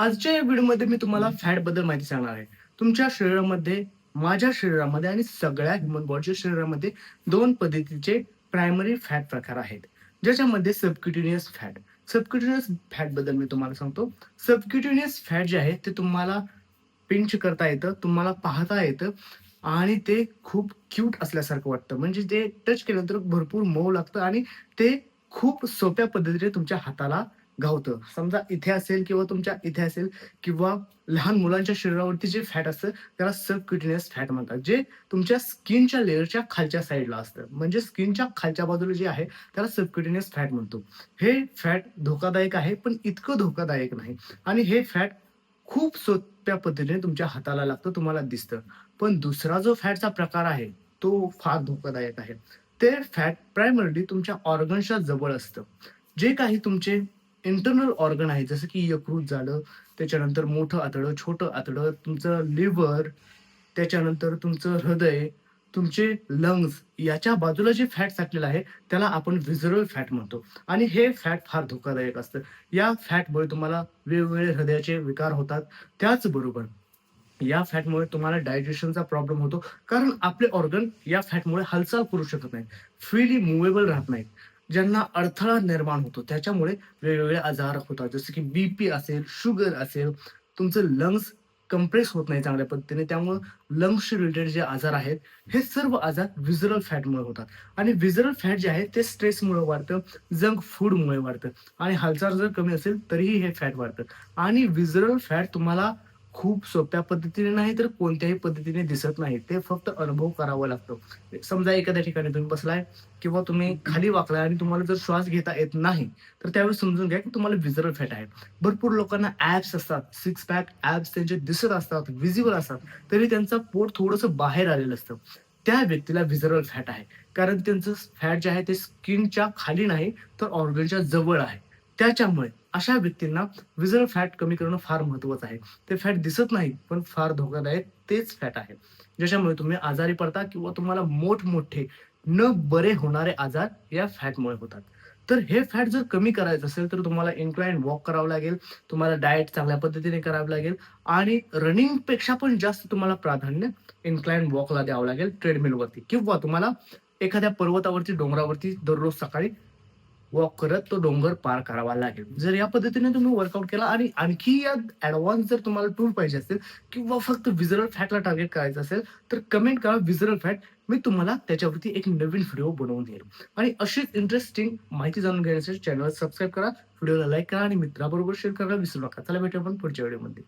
आजच्या या व्हिडिओमध्ये मी तुम्हाला फॅटबद्दल माहिती सांगणार आहे. तुमच्या शरीरामध्ये माझ्या शरीरामध्ये आणि सगळ्या ह्युमन बॉडीच्या शरीरामध्ये दोन पद्धतीचे प्रायमरी फॅट प्रकार आहेत. ज्याच्यामध्ये सबक्युटिनियस फॅट सबक्युटिनियस फॅटबद्दल मी तुम्हाला सांगतो. सबक्युटिनियस फॅट जे आहे ते तुम्हाला पिंच करता येतं तुम्हाला पाहता येतं आणि ते खूप क्यूट असल्यासारखं वाटतं. म्हणजे ते टच केल्यानंतर भरपूर मऊ लागतं आणि ते खूप सोप्या पद्धतीने तुमच्या हाताला गावतं समजा इथे असेल किंवा तुमच्या इथे असेल किंवा लहान मुलांच्या शरीरावरती जे फॅट असतं त्याला सबक्युटिनियस फॅट म्हणतात. जे तुमच्या स्किनच्या लेअरच्या खालच्या साईडला असतं. म्हणजे स्किनच्या खालच्या बाजूला जे आहे त्याला सबक्युटिनियस फॅट म्हणतो. हे फॅट धोकादायक आहे पण इतकं धोकादायक नाही. आणि हे फॅट खूप सोप्या पद्धतीने तुमच्या हाताला लागतं तुम्हाला दिसतं. पण दुसरा जो फॅटचा प्रकार आहे तो फार धोकादायक आहे. ते फॅट प्रायमरली तुमच्या ऑर्गनच्या जवळ असतं. जे काही तुमचे इंटरनल ऑर्गन आहे जसं की यकृत झालं त्याच्यानंतर मोठं आतडं छोटं आतडं तुमचं लिव्हर त्याच्यानंतर तुमचं हृदय तुमचे लंग्स याच्या बाजूला जे फॅट साठलेलं आहे त्याला आपण व्हिजरल फॅट म्हणतो. आणि हे फॅट फार धोकादायक असतं. या फॅटमुळे तुम्हाला वेगवेगळे हृदयाचे विकार होतात. त्याचबरोबर या फॅटमुळे तुम्हाला डायजेशनचा प्रॉब्लेम होतो. कारण आपले ऑर्गन या फॅटमुळे हालचाल करू शकत नाहीत. फ्रीली मुवेबल राहत नाहीत. ज्यांना अडथळा निर्माण होतो त्याच्यामुळे वेगवेगळे आजार होतात. जसं की बी पी असेल शुगर असेल तुमचं लंग्स कंप्रेस होत नाही चांगल्या पद्धतीने. त्यामुळे लंग्स रिलेटेड जे आजार आहेत हे सर्व आजार व्हिजरल फॅटमुळे होतात. आणि विझरल फॅट जे आहे ते स्ट्रेसमुळे वाढतं जंक फूडमुळे वाढतं. आणि हालचाल जर कमी असेल तरीही हे फॅट वाढतं. आणि विझरल फॅट तुम्हाला खूप सोप्या पद्धतीने नाही तर कोणत्याही पद्धतीने दिसत नाही. ते फक्त अनुभव करावा लागतो. समजा एखाद्या ठिकाणी तुम्ही बसलाय किंवा तुम्ही खाली वाकलाय आणि तुम्हाला जर श्वास घेता येत नाही तर त्यावेळी समजून घ्या की तुम्हाला विजरल फॅट आहे. भरपूर लोकांना ऍप्स असतात सिक्स पॅक ऍप्स त्यांचे दिसत असतात विजिबल असतात तरी त्यांचा पोट थोडंसं बाहेर आलेलं असतं. त्या व्यक्तीला विजरल फॅट आहे. कारण त्यांचं फॅट जे आहे ते स्किनच्या खाली नाही तर ऑर्गनच्या जवळ आहे. त्याच्यामुळे अशा व्यक्तींना व्हिजरल फॅट कमी करणं फार महत्वाचं आहे. ते फॅट दिसत नाही पण फार धोकादायक तेच फॅट आहे. ज्याच्यामुळे तुम्ही आजारी पडता किंवा तुम्हाला मोठमोठे न बरे होणारे आजार या फॅटमुळे होतात. तर हे फॅट जर कमी करायचं असेल तर तुम्हाला इन्क्लाइन वॉक करावं लागेल तुम्हाला डाएट चांगल्या पद्धतीने करावं लागेल आणि रनिंगपेक्षा पण जास्त तुम्हाला प्राधान्य इन्क्लाइन वॉकला द्यावं लागेल ट्रेडमिलवरती किंवा तुम्हाला एखाद्या पर्वतावरती डोंगरावरती दररोज सकाळी वॉक करत तो डोंगर पार करावा लागेल. जर या पद्धतीने तुम्ही वर्कआउट केला आणि आणखी या ऍडव्हान्स जर तुम्हाला टूल पाहिजे असेल किंवा फक्त विजरल फॅटला टार्गेट करायचं असेल तर कमेंट करा विजरल फॅट मी तुम्हाला त्याच्यावरती एक नवीन व्हिडिओ बनवून देईल. आणि अशीच इंटरेस्टिंग माहिती जाणून घेण्यासाठी चॅनल सबस्क्राईब करा व्हिडिओला लाईक करा आणि मित्राबरोबर शेअर करायला विसरू नका. चला भेटू आपण पुढच्या व्हिडिओमध्ये